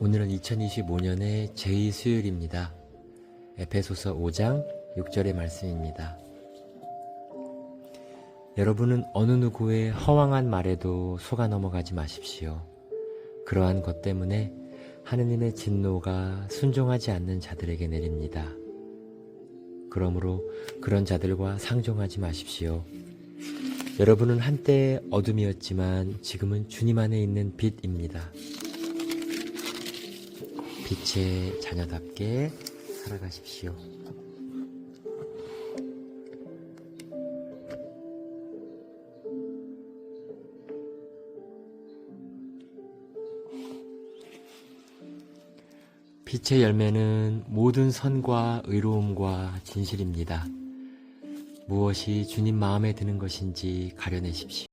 오늘은 2025년의 제2 수요일입니다. 에페소서 5장 6절의 말씀입니다. 여러분은 어느 누구의 허황한 말에도 속아 넘어가지 마십시오. 그러한 것 때문에 하느님의 진노가 순종하지 않는 자들에게 내립니다. 그러므로 그런 자들과 상종하지 마십시오. 여러분은 한때 어둠이었지만 지금은 주님 안에 있는 빛입니다. 빛의 자녀답게 살아가십시오. 빛의 열매는 모든 선과 의로움과 진실입니다. 무엇이 주님 마음에 드는 것인지 가려내십시오.